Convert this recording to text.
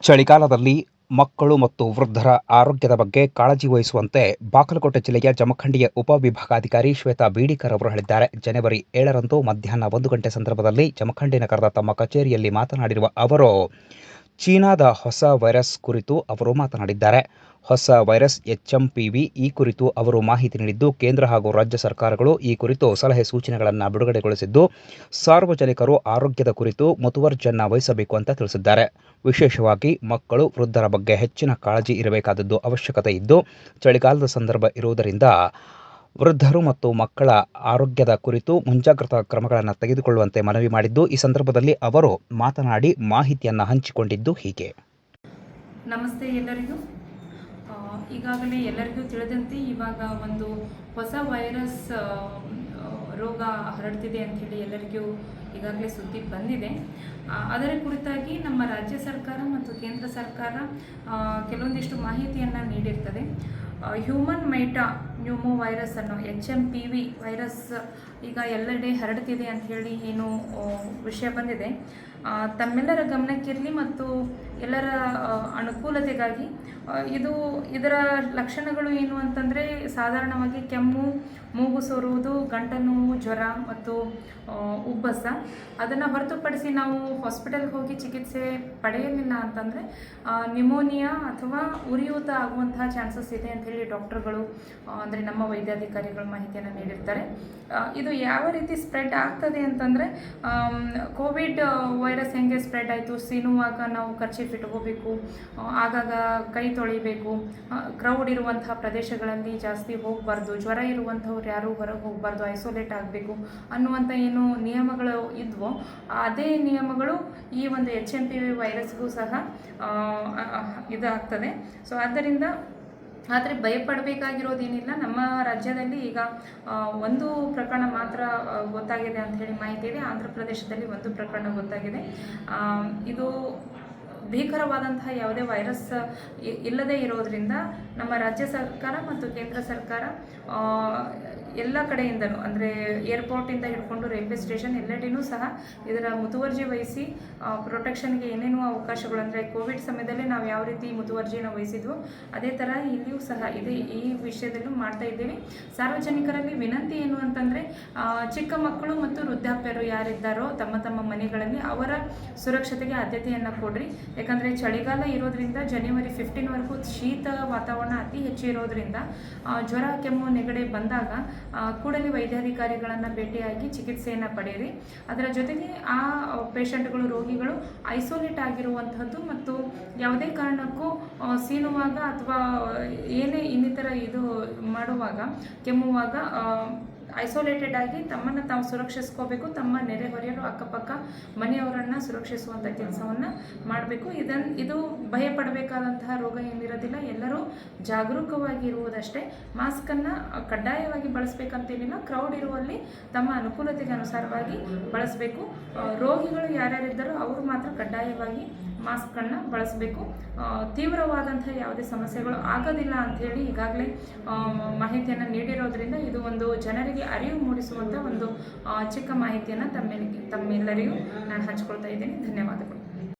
ಚಳಿಗಾಲದಲ್ಲಿ ಮಕ್ಕಳು ಮತ್ತು ವೃದ್ಧರ ಆರೋಗ್ಯದ ಬಗ್ಗೆ ಕಾಳಜಿ ವಹಿಸುವಂತೆ ಬಾಗಲಕೋಟೆ ಜಿಲ್ಲೆಯ ಜಮಖಂಡಿಯ ಉಪವಿಭಾಗಾಧಿಕಾರಿ ಶ್ವೇತಾ ಬೀಡಿಕರ್ ಅವರು ಹೇಳಿದ್ದಾರೆ. ಜನವರಿ ಏಳರಂದು ಮಧ್ಯಾಹ್ನ ಒಂದು ಗಂಟೆ ಸಂದರ್ಭದಲ್ಲಿ ಜಮಖಂಡಿ ನಗರದ ತಮ್ಮ ಕಚೇರಿಯಲ್ಲಿ ಮಾತನಾಡಿರುವ ಅವರು ಚೀನಾದ ಹೊಸ ವೈರಸ್ ಕುರಿತು ಅವರು ಮಾತನಾಡಿದ್ದಾರೆ. ಹೊಸ ವೈರಸ್ ಎಚ್ಎಂಪಿವಿ ಈ ಕುರಿತು ಅವರು ಮಾಹಿತಿ ನೀಡಿದ್ದು, ಕೇಂದ್ರ ಹಾಗೂ ರಾಜ್ಯ ಸರ್ಕಾರಗಳು ಈ ಕುರಿತು ಸಲಹೆ ಸೂಚನೆಗಳನ್ನು ಬಿಡುಗಡೆಗೊಳಿಸಿದ್ದು, ಸಾರ್ವಜನಿಕರು ಆರೋಗ್ಯದ ಕುರಿತು ಮುತುವರ್ಜನ್ನ ವಹಿಸಬೇಕು ಅಂತ ತಿಳಿಸಿದ್ದಾರೆ. ವಿಶೇಷವಾಗಿ ಮಕ್ಕಳು, ವೃದ್ಧರ ಬಗ್ಗೆ ಹೆಚ್ಚಿನ ಕಾಳಜಿ ಇರಬೇಕಾದದ್ದು ಅವಶ್ಯಕತೆ ಇದ್ದು, ಚಳಿಗಾಲದ ಸಂದರ್ಭ ಇರುವುದರಿಂದ ವೃದ್ಧರು ಮತ್ತು ಮಕ್ಕಳ ಆರೋಗ್ಯದ ಕುರಿತು ಮುಂಜಾಗ್ರತಾ ಕ್ರಮಗಳನ್ನು ತೆಗೆದುಕೊಳ್ಳುವಂತೆ ಮನವಿ ಮಾಡಿದ್ದು, ಈ ಸಂದರ್ಭದಲ್ಲಿ ಅವರು ಮಾತನಾಡಿ ಮಾಹಿತಿಯನ್ನು ಹಂಚಿಕೊಂಡಿದ್ದು ಹೀಗೆ. ನಮಸ್ತೆ ಎಲ್ಲರಿಗೂ. ಈಗಾಗಲೇ ಎಲ್ಲರಿಗೂ ತಿಳಿದಂತೆ ಇವಾಗ ಒಂದು ಹೊಸ ವೈರಸ್ ರೋಗ ಹರಡ್ತಿದೆ ಅಂಥೇಳಿ ಎಲ್ಲರಿಗೂ ಈಗಾಗಲೇ ಸುದ್ದಿ ಬಂದಿದೆ. ಅದರ ಕುರಿತಾಗಿ ನಮ್ಮ ರಾಜ್ಯ ಸರ್ಕಾರ ಮತ್ತು ಕೇಂದ್ರ ಸರ್ಕಾರ ಕೆಲವೊಂದಿಷ್ಟು ಮಾಹಿತಿಯನ್ನು ನೀಡಿರ್ತದೆ. ಹ್ಯೂಮನ್ ಮೈಟಾ ನ್ಯೂಮೋ ವೈರಸ್ ಅನ್ನು H M P V virus ಈಗ ಎಲ್ಲೆಡೆ ಹರಡ್ತಿದೆ ಅಂತ ಹೇಳಿ ಏನು ವಿಷಯ ಬಂದಿದೆ. ತಮ್ಮೆಲ್ಲರ ಗಮನಕ್ಕಿರಲಿ ಮತ್ತು ಎಲ್ಲರ ಅನುಕೂಲತೆಗಾಗಿ ಇದು ಇದರ ಲಕ್ಷಣಗಳು ಏನು ಅಂತಂದರೆ ಸಾಧಾರಣವಾಗಿ ಕೆಮ್ಮು ಮೂಗು ಸೋರುವುದು ಗಂಟಲು ನೋವು, ಜ್ವರ ಮತ್ತು ಉಬ್ಬಸ. ಅದನ್ನು ಹೊರತುಪಡಿಸಿ ನಾವು ಹಾಸ್ಪಿಟಲ್ಗೆ ಹೋಗಿ ಚಿಕಿತ್ಸೆ ಪಡೆಯಲಿಲ್ಲ ಅಂತಂದರೆ ನಿಮೋನಿಯಾ ಅಥವಾ ಉರಿಯೂತ ಆಗುವಂತಹ ಚಾನ್ಸಸ್ ಇದೆ ಅಂತ ಹೇಳಿ ಡಾಕ್ಟರ್ಗಳು ಅಂದರೆ ನಮ್ಮ ವೈದ್ಯಾಧಿಕಾರಿಗಳು ಮಾಹಿತಿಯನ್ನು ನೀಡಿರ್ತಾರೆ. ಇದು ಯಾವ ರೀತಿ ಸ್ಪ್ರೆಡ್ ಆಗ್ತದೆ ಅಂತಂದರೆ ಕೋವಿಡ್ ವೈರಸ್ ಹೆಂಗೆ ಸ್ಪ್ರೆಡ್ ಆಯಿತು, ಸೀನುವಾಗ ನಾವು ಕರ್ಚೀಫ್ ಇಟ್ಕೋಬೇಕು ಆಗಾಗ ಕೈ ತೊಳಿಬೇಕು ಕ್ರೌಡ್ ಇರುವಂತಹ ಪ್ರದೇಶಗಳಲ್ಲಿ ಜಾಸ್ತಿ ಹೋಗಬಾರ್ದು, ಜ್ವರ ಇರುವಂಥವ್ರು ಯಾರೂ ಹೊರಗೆ ಹೋಗಬಾರ್ದು ಐಸೋಲೇಟ್ ಆಗಬೇಕು ಅನ್ನುವಂಥ ಏನು ನಿಯಮಗಳು ಇದ್ವೋ, ಅದೇ ನಿಯಮಗಳು ಈ ಒಂದು ಎಚ್ ಎಂ ಪಿ ವಿ ವೈರಸ್ಗೂ ಸಹ ಇದಾಗ್ತದೆ. ಸೊ ಆದ್ದರಿಂದ ಆದರೆ ಭಯಪಡಬೇಕಾಗಿರೋದೇನಿಲ್ಲ. ನಮ್ಮ ರಾಜ್ಯದಲ್ಲಿ ಈಗ ಒಂದು ಪ್ರಕರಣ ಮಾತ್ರ ಗೊತ್ತಾಗಿದೆ ಅಂತ ಹೇಳಿ ಮಾಹಿತಿ ಇದೆ. ಆಂಧ್ರ ಪ್ರದೇಶದಲ್ಲಿ ಒಂದು ಪ್ರಕರಣ ಗೊತ್ತಾಗಿದೆ. ಇದು ಭೀಕರವಾದಂತಹ ಯಾವುದೇ ವೈರಸ್ ಇಲ್ಲದೆ ಇರೋದ್ರಿಂದ ನಮ್ಮ ರಾಜ್ಯ ಸರ್ಕಾರ ಮತ್ತು ಕೇಂದ್ರ ಸರ್ಕಾರ ಎಲ್ಲ ಕಡೆಯಿಂದಲೂ ಅಂದರೆ ಏರ್ಪೋರ್ಟಿಂದ ಹಿಡ್ಕೊಂಡು ರೈಲ್ವೆ ಸ್ಟೇಷನ್ ಎಲ್ಲೆಡೆಯೂ ಸಹ ಇದರ ಮುತುವರ್ಜಿ ವಹಿಸಿ ಪ್ರೊಟೆಕ್ಷನ್ಗೆ ಏನೇನು ಅವಕಾಶಗಳು, ಅಂದರೆ ಕೋವಿಡ್ ಸಮಯದಲ್ಲಿ ನಾವು ಯಾವ ರೀತಿ ಮುತುವರ್ಜಿಯನ್ನು ವಹಿಸಿದ್ವು, ಅದೇ ಥರ ಇಲ್ಲಿಯೂ ಸಹ ಇದೆ. ಈ ವಿಷಯದಲ್ಲೂ ಮಾಡ್ತಾ ಇದ್ದೀವಿ. ಸಾರ್ವಜನಿಕರಲ್ಲಿ ವಿನಂತಿ ಏನು ಅಂತಂದರೆ ಚಿಕ್ಕ ಮಕ್ಕಳು ಮತ್ತು ವೃದ್ಧಾಪ್ಯರು ಯಾರಿದ್ದಾರೋ ತಮ್ಮ ತಮ್ಮ ಮನೆಗಳಲ್ಲಿ ಅವರ ಸುರಕ್ಷತೆಗೆ ಆದ್ಯತೆಯನ್ನು ಕೊಡ್ರಿ. ಯಾಕಂದರೆ ಚಳಿಗಾಲ ಇರೋದ್ರಿಂದ ಜನವರಿ ಫಿಫ್ಟೀನ್ವರೆಗೂ ಶೀತ ವಾತಾವರಣ ಅತಿ ಹೆಚ್ಚು ಇರೋದ್ರಿಂದ ಜ್ವರ, ಕೆಮ್ಮು, ನೆಗಡಿ ಬಂದಾಗ ಕೂಡಲೇ ವೈದ್ಯಾಧಿಕಾರಿಗಳನ್ನು ಭೇಟಿಯಾಗಿ ಚಿಕಿತ್ಸೆಯನ್ನು ಪಡೆಯಿರಿ. ಅದರ ಜೊತೆಗೆ ಆ, ಪೇಷಂಟ್ಗಳು, ರೋಗಿಗಳು ಐಸೋಲೇಟ್ ಆಗಿರುವಂಥದ್ದು ಮತ್ತು ಯಾವುದೇ ಕಾರಣಕ್ಕೂ ಸೀನುವಾಗ ಅಥವಾ ಏನೇ ಇನ್ನಿತರ ಇದು ಮಾಡುವಾಗ, ಕೆಮ್ಮುವಾಗ ಐಸೋಲೇಟೆಡ್ ಆಗಿ ತಮ್ಮನ್ನು ತಾವು ಸುರಕ್ಷಿಸ್ಕೋಬೇಕು, ತಮ್ಮ ನೆರೆಹೊರೆಯರು ಅಕ್ಕಪಕ್ಕ ಮನೆಯವರನ್ನು ಸುರಕ್ಷಿಸುವಂಥ ಕೆಲಸವನ್ನು ಮಾಡಬೇಕು. ಇದನ್ನು ಇದು ಭಯಪಡಬೇಕಾದಂತಹ ರೋಗ ಏನಿರೋದಿಲ್ಲ. ಎಲ್ಲರೂ ಜಾಗರೂಕವಾಗಿ ಇರುವುದಷ್ಟೇ. ಮಾಸ್ಕನ್ನು ಕಡ್ಡಾಯವಾಗಿ ಬಳಸಬೇಕಂತೇನಿಲ್ಲ. ಕ್ರೌಡ್ ಇರುವಲ್ಲಿ ತಮ್ಮ ಅನುಕೂಲತೆಗೆ ಅನುಸಾರವಾಗಿ ಬಳಸಬೇಕು. ರೋಗಿಗಳು ಯಾರ್ಯಾರಿದ್ದಾರೋ ಅವರು ಮಾತ್ರ ಕಡ್ಡಾಯವಾಗಿ ಮಾಸ್ಕನ್ನು ಬಳಸಬೇಕು. ತೀವ್ರವಾದಂಥ ಯಾವುದೇ ಸಮಸ್ಯೆಗಳು ಆಗೋದಿಲ್ಲ ಅಂಥೇಳಿ ಈಗಾಗಲೇ ಮಾಹಿತಿಯನ್ನು ನೀಡಿರೋದ್ರಿಂದ ಇದು ಒಂದು ಜನರಿಗೆ ಅರಿವು ಮೂಡಿಸುವಂಥ ಒಂದು ಚಿಕ್ಕ ಮಾಹಿತಿಯನ್ನು ತಮ್ಮೆಲ್ಲ ತಮ್ಮೆಲ್ಲರಿಗೂ ನಾನು ಹಂಚ್ಕೊಳ್ತಾ ಇದ್ದೀನಿ. ಧನ್ಯವಾದಗಳು.